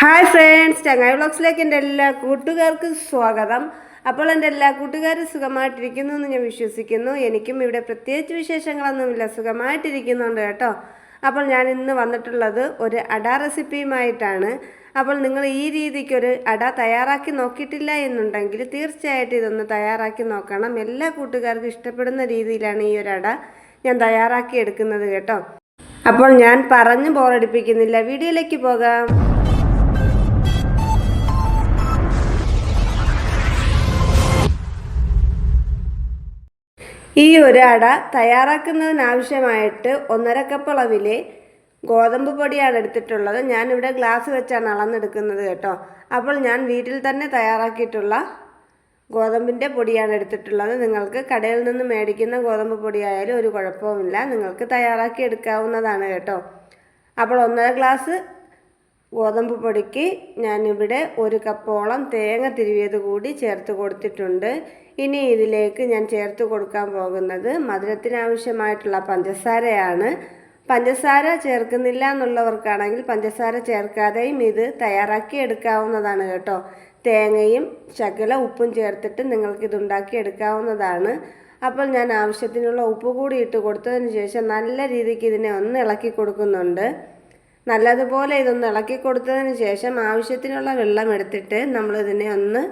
Hi friends ചങ്ങായി വ്ളോഗ്സിലേക്ക് എന്റെ എല്ലാ കൂട്ടുകാർക്കും സ്വാഗതം. അപ്പോൾ എന്റെ എല്ലാ കൂട്ടുകാരും സുഖമായിട്ടിരിക്കുന്നു എന്ന് ഞാൻ വിശ്വസിക്കുന്നു. എനിക്കും ഇവിടെ പ്രത്യേകിച്ച് വിശേഷങ്ങളൊന്നുമില്ല സുഖമായിട്ടിരിക്കുന്നുണ്ട് കേട്ടോ. അപ്പോൾ ഞാൻ ഇന്ന് വന്നിട്ടുള്ളത് ഒരു അട റെസിപ്പിയുമായിട്ടാണ്. അപ്പോൾ നിങ്ങൾ ഈ രീതിക്കൊരു അട തയ്യാറാക്കി നോക്കിയിട്ടില്ല എന്നുണ്ടെങ്കിൽ തീർച്ചയായിട്ടും ഇതൊന്ന് തയ്യാറാക്കി നോക്കണം. എല്ലാ കൂട്ടുകാർക്കും ഇഷ്ടപ്പെടുന്ന രീതിയിലാണ് ഈ ഒരു അട ഞാൻ തയ്യാറാക്കി എടുക്കുന്നത് കേട്ടോ. അപ്പോൾ ഞാൻ പറഞ്ഞു ബോറടിപ്പിക്കുന്നില്ല. വീഡിയോയിലേക്ക് പോകാം. ഈ ഒരു അട തയ്യാറാക്കുന്നതിനാവശ്യമായിട്ട് ഒന്നര കപ്പ് അളവിൽ ഗോതമ്പ് പൊടിയാണ് എടുത്തിട്ടുള്ളത്. ഞാനിവിടെ ഗ്ലാസ് വെച്ചാണ് അളന്നെടുക്കുന്നത് കേട്ടോ. അപ്പോൾ ഞാൻ വീട്ടിൽ തന്നെ തയ്യാറാക്കിയിട്ടുള്ള ഗോതമ്പിന്റെ പൊടിയാണ് എടുത്തിട്ടുള്ളത്. നിങ്ങൾക്ക് കടയിൽ നിന്ന് മേടിക്കുന്ന ഗോതമ്പ് പൊടിയായാലും ഒരു കുഴപ്പവുമില്ല. നിങ്ങൾക്ക് തയ്യാറാക്കി എടുക്കാവുന്നതാണ് കേട്ടോ. അപ്പോൾ ഒന്നര ഗ്ലാസ് ഗോതമ്പ് പൊടിക്ക് ഞാനിവിടെ ഒരു കപ്പോളം തേങ്ങ തിരുവിയത് കൂടി ചേർത്ത് കൊടുത്തിട്ടുണ്ട്. ഇനി ഇതിലേക്ക് ഞാൻ ചേർത്ത് കൊടുക്കാൻ പോകുന്നത് മധുരത്തിനാവശ്യമായിട്ടുള്ള പഞ്ചസാരയാണ്. പഞ്ചസാര ചേർക്കുന്നില്ല എന്നുള്ളവർക്കാണെങ്കിൽ പഞ്ചസാര ചേർക്കാതെയും ഇത് തയ്യാറാക്കി എടുക്കാവുന്നതാണ് കേട്ടോ. തേങ്ങയും ശകല ഉപ്പും ചേർത്തിട്ട് നിങ്ങൾക്ക് ഇത് ഉണ്ടാക്കി എടുക്കാവുന്നതാണ്. അപ്പോൾ ഞാൻ ആവശ്യത്തിനുള്ള ഉപ്പ് കൂടി ഇട്ട് കൊടുത്തതിന് ശേഷം നല്ല രീതിക്ക് ഇതിനെ ഒന്ന് ഇളക്കി കൊടുക്കുന്നുണ്ട്. നല്ലതുപോലെ ഇതൊന്ന് ഇളക്കി കൊടുത്തതിന് ശേഷം ആവശ്യത്തിനുള്ള വെള്ളം എടുത്തിട്ട് നമ്മളിതിനെ ഒന്ന്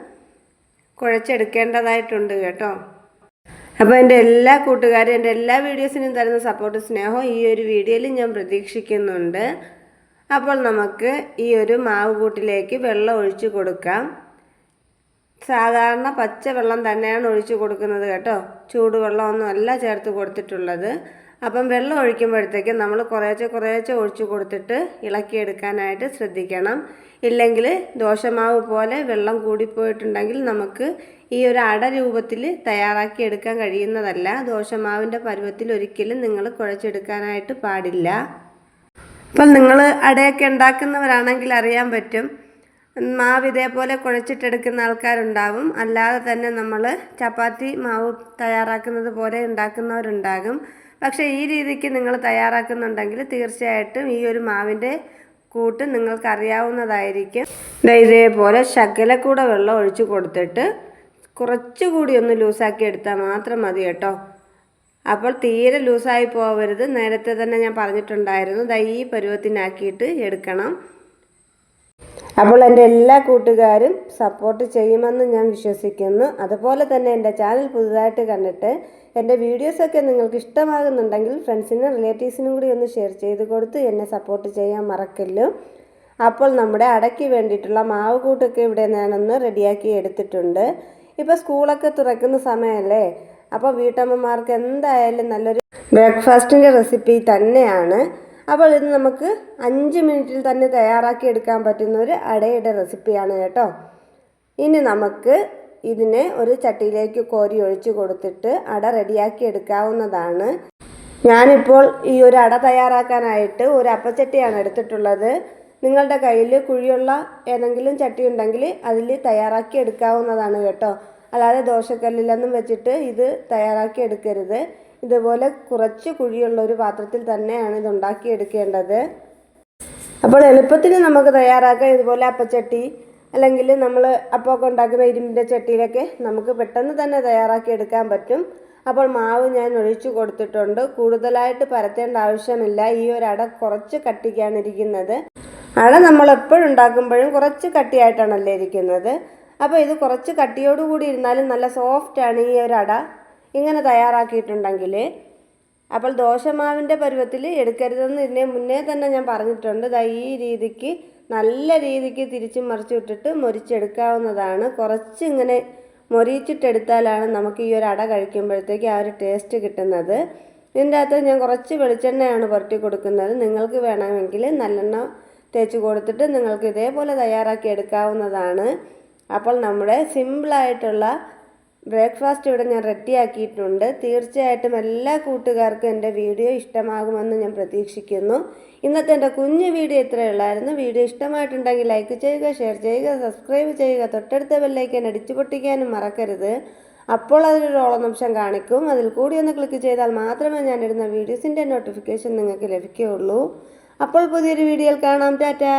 കുഴച്ചെടുക്കേണ്ടതായിട്ടുണ്ട് കേട്ടോ. അപ്പോൾ എന്റെ എല്ലാ കൂട്ടുകാരും എന്റെ എല്ലാ വീഡിയോസിനും തരുന്ന സപ്പോർട്ട് സ്നേഹവും ഈ ഒരു വീഡിയോയിൽ ഞാൻ പ്രതീക്ഷിക്കുന്നുണ്ട്. അപ്പോൾ നമുക്ക് ഈ ഒരു മാവ് കൂട്ടിലേക്ക് വെള്ളം ഒഴിച്ച് കൊടുക്കാം. സാധാരണ പച്ച വെള്ളം തന്നെയാണ് ഒഴിച്ചു കൊടുക്കുന്നത് കേട്ടോ. ചൂടുവെള്ളമൊന്നും അല്ല ചേർത്ത് കൊടുത്തിട്ടുള്ളത്. അപ്പം വെള്ളം ഒഴിക്കുമ്പോഴത്തേക്കും നമ്മൾ കുറേശ്ശെ കുറേശ്ശെ ഒഴിച്ചു കൊടുത്തിട്ട് ഇളക്കിയെടുക്കാനായിട്ട് ശ്രദ്ധിക്കണം. ഇല്ലെങ്കിൽ ദോശമാവ് പോലെ വെള്ളം കൂടിപ്പോയിട്ടുണ്ടെങ്കിൽ നമുക്ക് ഈ ഒരു അട രൂപത്തിൽ തയ്യാറാക്കി എടുക്കാൻ കഴിയുന്നതല്ല. ദോശമാവിന്റെ പരുവത്തിൽ ഒരിക്കലും നിങ്ങൾ കുഴച്ചെടുക്കാനായിട്ട് പാടില്ല. അപ്പം നിങ്ങൾ അടയൊക്കെ ഉണ്ടാക്കുന്നവരാണെങ്കിൽ അറിയാൻ പറ്റും. മാവ് ഇതേപോലെ കുഴച്ചിട്ടെടുക്കുന്ന ആൾക്കാരുണ്ടാവും. അല്ലാതെ തന്നെ നമ്മൾ ചപ്പാത്തി മാവ് തയ്യാറാക്കുന്നത് പോലെ ഉണ്ടാക്കുന്നവരുണ്ടാകും. പക്ഷേ ഈ രീതിക്ക് നിങ്ങൾ തയ്യാറാക്കുന്നുണ്ടെങ്കിൽ തീർച്ചയായിട്ടും ഈ ഒരു മാവിന്റെ കൂട്ട് നിങ്ങൾക്ക് അറിയാവുന്നതായിരിക്കും ഇതേപോലെ ശകല കൂടെ വെള്ളം ഒഴിച്ചു കൊടുത്തിട്ട് കുറച്ചുകൂടി ഒന്ന് ലൂസാക്കി എടുത്താൽ മാത്രം മതി കേട്ടോ. അപ്പോൾ തീരെ ലൂസായി പോകരുത് നേരത്തെ തന്നെ ഞാൻ പറഞ്ഞിട്ടുണ്ടായിരുന്നു. ദൈ ഈ പരുവത്തിനാക്കിയിട്ട് എടുക്കണം. അപ്പോൾ എന്റെ എല്ലാ കൂട്ടുകാരും സപ്പോർട്ട് ചെയ്യുമെന്ന് ഞാൻ വിശ്വസിക്കുന്നു. അതുപോലെ തന്നെ എന്റെ ചാനൽ പുതുതായിട്ട് കണ്ടിട്ട് എന്റെ വീഡിയോസൊക്കെ നിങ്ങൾക്ക് ഇഷ്ടമാകുന്നുണ്ടെങ്കിൽ ഫ്രണ്ട്സിനും റിലേറ്റീവ്സിനും കൂടി ഒന്ന് ഷെയർ ചെയ്ത് കൊടുത്ത് എന്നെ സപ്പോർട്ട് ചെയ്യാൻ മറക്കല്ലോ. അപ്പോൾ നമ്മുടെ അടയ്ക്ക് വേണ്ടിയിട്ടുള്ള മാവ് കൂട്ടൊക്കെ ഇവിടെ ഞാനൊന്ന് റെഡിയാക്കി എടുത്തിട്ടുണ്ട്. ഇപ്പോൾ സ്കൂളൊക്കെ തുറക്കുന്ന സമയമല്ലേ അപ്പോൾ വീട്ടമ്മമാർക്ക് എന്തായാലും നല്ലൊരു ബ്രേക്ക്ഫാസ്റ്റിന്റെ റെസിപ്പി തന്നെയാണ്. അപ്പോൾ ഇത് നമുക്ക് അഞ്ച് മിനിറ്റിൽ തന്നെ തയ്യാറാക്കി എടുക്കാൻ പറ്റുന്ന ഒരു അടയുടെ റെസിപ്പിയാണ് കേട്ടോ. ഇനി നമുക്ക് ഇതിനെ ഒരു ചട്ടിയിലേക്ക് കോരി ഒഴിച്ചു കൊടുത്തിട്ട് അട റെഡിയാക്കി എടുക്കാവുന്നതാണ്. ഞാനിപ്പോൾ ഈ ഒരു അട തയ്യാറാക്കാനായിട്ട് ഒരു അപ്പച്ചട്ടിയാണ് എടുത്തിട്ടുള്ളത്. നിങ്ങളുടെ കയ്യിൽ കുഴിയുള്ള ഏതെങ്കിലും ചട്ടി ഉണ്ടെങ്കിൽ അതിൽ തയ്യാറാക്കി എടുക്കാവുന്നതാണ് കേട്ടോ. അല്ലാതെ ദോശക്കല്ലിലൊന്നും വെച്ചിട്ട് ഇത് തയ്യാറാക്കി എടുക്കരുത്. ഇതുപോലെ കുറച്ച് കുഴിയുള്ള ഒരു പാത്രത്തിൽ തന്നെയാണ് ഇത് ഉണ്ടാക്കിയെടുക്കേണ്ടത് അപ്പോൾ എളുപ്പത്തിന് നമുക്ക് തയ്യാറാക്കാം. ഇതുപോലെ അപ്പച്ചട്ടി അല്ലെങ്കിൽ നമ്മൾ അപ്പമൊക്കെ ഉണ്ടാക്കുന്ന ഇരുമ്പിന്റെ ചട്ടിയിലൊക്കെ നമുക്ക് പെട്ടെന്ന് തന്നെ തയ്യാറാക്കി എടുക്കാൻ പറ്റും. അപ്പോൾ മാവ് ഞാൻ ഒഴിച്ചു കൊടുത്തിട്ടുണ്ട്. കൂടുതലായിട്ട് പരത്തേണ്ട ആവശ്യമില്ല. ഈ ഒരു അട കുറച്ച് കട്ടിക്കാണ് ഇരിക്കുന്നത്. അട നമ്മൾ എപ്പോഴും ഉണ്ടാക്കുമ്പോഴും കുറച്ച് കട്ടിയായിട്ടാണല്ലേ ഇരിക്കുന്നത്. അപ്പോൾ ഇത് കുറച്ച് കട്ടിയോടുകൂടി ഇരുന്നാലും നല്ല സോഫ്റ്റാണ് ഈ ഒരു അട. ഇങ്ങനെ തയ്യാറാക്കിയിട്ടുണ്ടെങ്കിൽ അപ്പോൾ ദോശമാവിന്റെ പരുവത്തിൽ എടുക്കരുതെന്ന് ഇതിനെ മുന്നേ തന്നെ ഞാൻ പറഞ്ഞിട്ടുണ്ട്. ദാ ഈ രീതിക്ക് നല്ല രീതിക്ക് തിരിച്ചും മറിച്ചു വിട്ടിട്ട് മൊരിച്ചെടുക്കാവുന്നതാണ്. കുറച്ച് ഇങ്ങനെ മൊരിച്ചിട്ടെടുത്താലാണ് നമുക്ക് ഈ ഒരു അട കഴിക്കുമ്പോഴത്തേക്ക് ആ ഒരു ടേസ്റ്റ് കിട്ടുന്നത്. ഇതിന്റെ അകത്ത് ഞാൻ കുറച്ച് വെളിച്ചെണ്ണയാണ് പുരട്ടി കൊടുക്കുന്നത്. നിങ്ങൾക്ക് വേണമെങ്കിൽ നല്ലെണ്ണ തേച്ച് കൊടുത്തിട്ട് നിങ്ങൾക്ക് ഇതേപോലെ തയ്യാറാക്കി എടുക്കാവുന്നതാണ്. അപ്പോൾ നമ്മുടെ സിമ്പിളായിട്ടുള്ള ബ്രേക്ക്ഫാസ്റ്റ് ഇവിടെ ഞാൻ റെഡിയാക്കിയിട്ടുണ്ട്. തീർച്ചയായിട്ടും എല്ലാ കൂട്ടുകാർക്കും എന്റെ വീഡിയോ ഇഷ്ടമാകുമെന്ന് ഞാൻ പ്രതീക്ഷിക്കുന്നു. ഇന്നത്തെ എന്റെ കുഞ്ഞു വീഡിയോ ഇത്രയേ ഉള്ളായിരുന്നു. വീഡിയോ ഇഷ്ടമായിട്ടുണ്ടെങ്കിൽ ലൈക്ക് ചെയ്യുക ഷെയർ ചെയ്യുക സബ്സ്ക്രൈബ് ചെയ്യുക തൊട്ടടുത്ത ബെല്ലൈക്കൻ അടിച്ചു പൊട്ടിക്കാനും മറക്കരുത്. അപ്പോൾ അതിലൊരു ഓളം നിമിഷം കാണിക്കും. അതിൽ കൂടി ഒന്ന് ക്ലിക്ക് ചെയ്താൽ മാത്രമേ ഞാൻ ഇടുന്ന വീഡിയോസിന്റെ നോട്ടിഫിക്കേഷൻ നിങ്ങൾക്ക് ലഭിക്കുകയുള്ളൂ. അപ്പോൾ പുതിയൊരു വീഡിയോയിൽ കാണാം. ടാറ്റാ!